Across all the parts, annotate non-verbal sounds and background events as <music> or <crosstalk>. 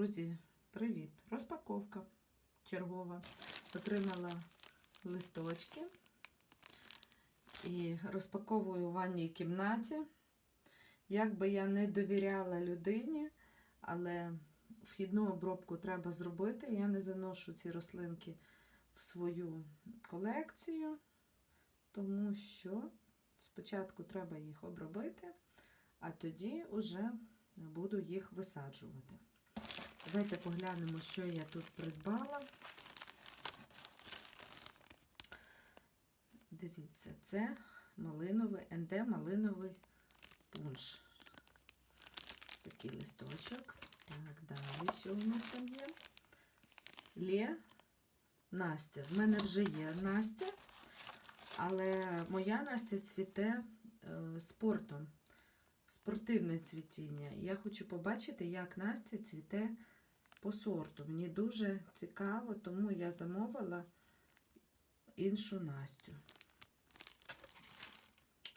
Друзі, привіт! Розпаковка чергова. Отримала листочки і розпаковую у ванній кімнаті. Як би я не довіряла людині, але вхідну обробку треба зробити. Я не заношу ці рослинки в свою колекцію, тому що спочатку треба їх обробити, а тоді вже буду їх висаджувати. Давайте поглянемо, що я тут придбала. Дивіться, це малиновий, НД малиновий пунш. Такий листочок. Так, далі, що у нас там є? Лє Настя. В мене вже є Настя, але моя Настя цвіте е, спортом спортивне цвітіння. Я хочу побачити, як Настя цвіте по сорту. Мені дуже цікаво, тому я замовила іншу Настю.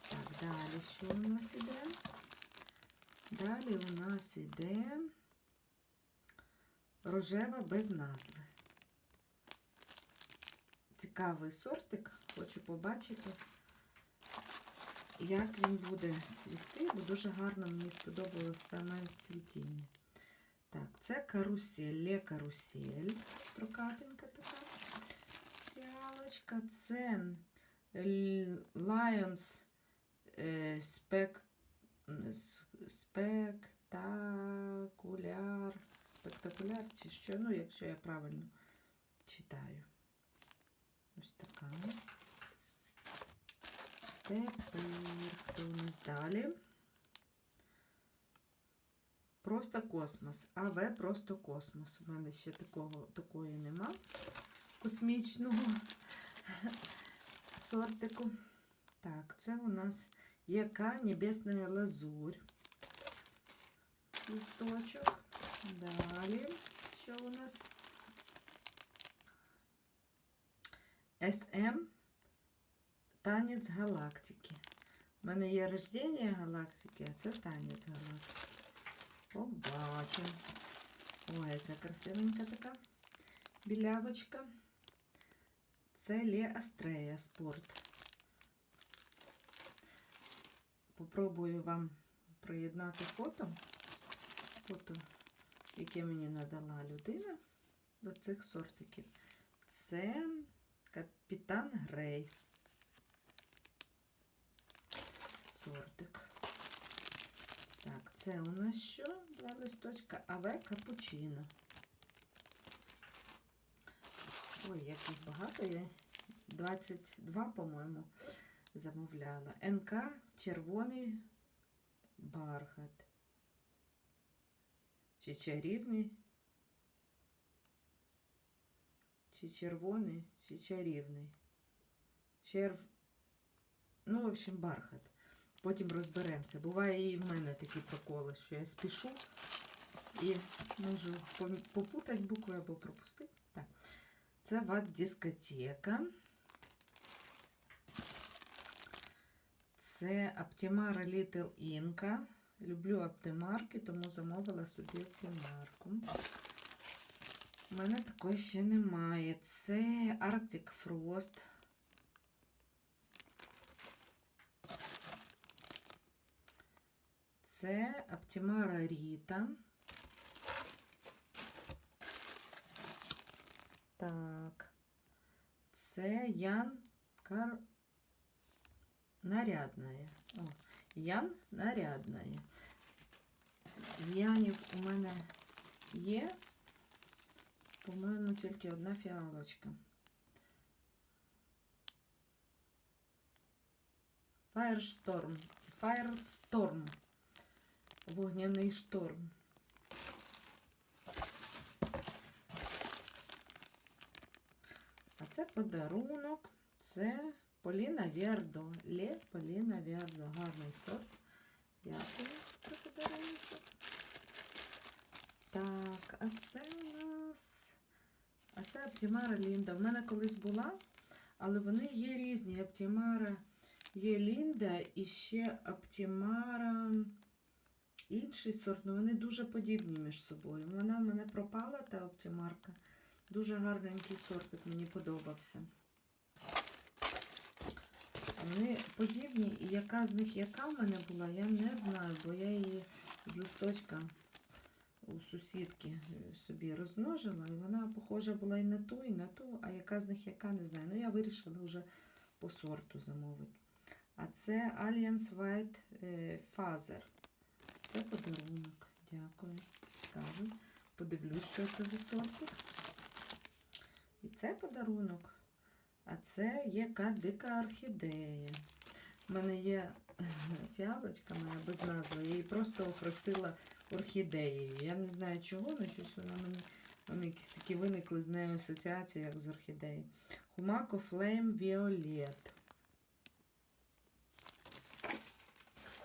Так, далі що у нас іде? Далі у нас іде рожева без назви. Цікавий сортик, хочу побачити як він буде цвісти, бо дуже гарно мені сподобалось саме цвітіння. Так, це карусель, ле карусель, строкатенька така фіалочка. Це Lions е, спек, спектакуляр, спектакуляр, чи що, ну, якщо я правильно читаю. Ось така. Тепер хто у нас далі? Просто космос. АВ просто космос. У мене ще такого, такої нема космічного сортику. Так, це у нас яка небесна лазурь. Листочок. Далі, що у нас? СМ Танець галактики. У мене є рождення галактики, а це танець галактики. Побачимо. Ой, це красивенька така білявочка. Це Ле Астрея спорт. Попробую вам приєднати фото. Фото, яке мені надала людина до цих сортиків. Це капітан Грей. Сортик. Так, це у нас що? Два листочка, аве капучино. Ой, якось багато я 22, по-моєму, замовляла. НК червоний бархат. Чи чарівний? Чи червоний, чи чарівний. Черв... Ну, в общем, бархат. Потім розберемося. Буває і в мене такі проколи, що я спішу і можу попутати букви або пропустити. Так, це ват дискотека. Це Аптімара Little Inca. Люблю аптимарки, тому замовила собі аптимарку. У мене такої ще немає. Це Arctic Frost. Це Аптімара Ріта. Так. Це Ян Кар... Нарядная. О, Ян Нарядная. З Янів у мене є, по-моєму, тільки одна фіалочка. Firestorm. Firestorm. Вогняний шторм. А це подарунок. Це Поліна Вердо. Ле Поліна Вердо. Гарний сорт. Дякую за подарунок. Так, а це у нас. А це Аптімара Лінда. В мене колись була, але вони є різні. Аптімара є Лінда і ще Аптімара. Інший сорт, ну вони дуже подібні між собою. Вона в мене пропала, та оптимарка. Дуже гарненький сортик, мені подобався. Вони подібні, і яка з них яка в мене була, я не знаю, бо я її з листочка у сусідки е, собі розмножила, і вона похожа була і на ту, і на ту, а яка з них яка, не знаю. Ну, я вирішила вже по сорту замовити. А це Alliance White е, Father. Це подарунок. Дякую. Цікавий. Подивлюсь, що це за сортик. І це подарунок. А це є дика орхідея. У мене є <laughs> фіалочка моя без назви. Я її просто охрестила орхідеєю. Я не знаю чого, але щось вона мені. Вони якісь такі виникли з нею асоціації, як з орхідеєю. Humaco Flame Violet.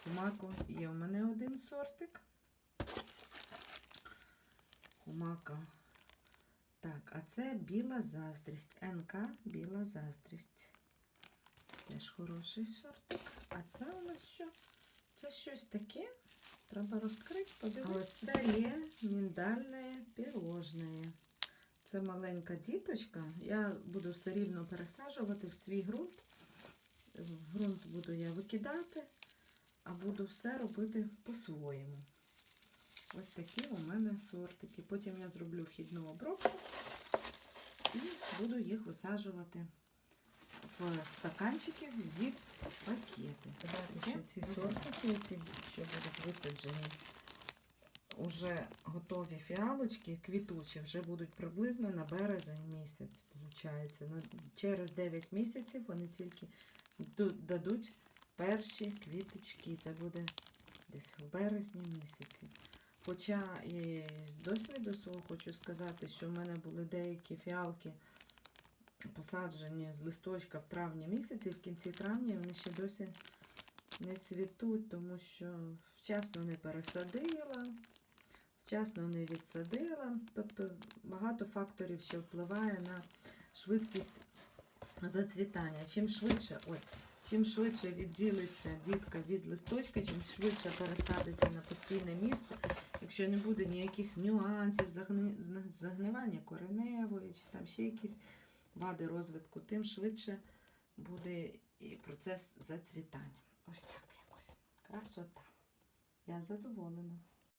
Хумако є у мене один сортик. Хумако. Так, а це біла заздрість. НК біла заздрість. Теж хороший сортик. А це у нас що? Це щось таке. Треба розкрити, подивитися. Ось це є міндальне пірожне. Це маленька діточка. Я буду все рівно пересаджувати в свій ґрунт. В ґрунт буду я викидати, а буду все робити по-своєму. Ось такі у мене сортики. Потім я зроблю вхідну обробку і буду їх висаджувати в стаканчики, в зіп пакети. Що ці сортики, ці, що будуть висаджені, уже готові фіалочки, квітучі, вже будуть приблизно на березень місяць. На, через 9 місяців вони тільки дадуть перші квіточки. Це буде десь в березні місяці. Хоча і з досвіду свого хочу сказати, що в мене були деякі фіалки посаджені з листочка в травні місяці, в кінці травня вони ще досі не цвітуть, тому що вчасно не пересадила, вчасно не відсадила. Тобто багато факторів ще впливає на швидкість зацвітання. Чим швидше, ой, чим швидше відділиться дітка від листочка, чим швидше пересадиться на постійне місце, якщо не буде ніяких нюансів, загни- загнивання кореневої чи там ще якісь вади розвитку, тим швидше буде і процес зацвітання. Ось так якось. Красота. Я задоволена.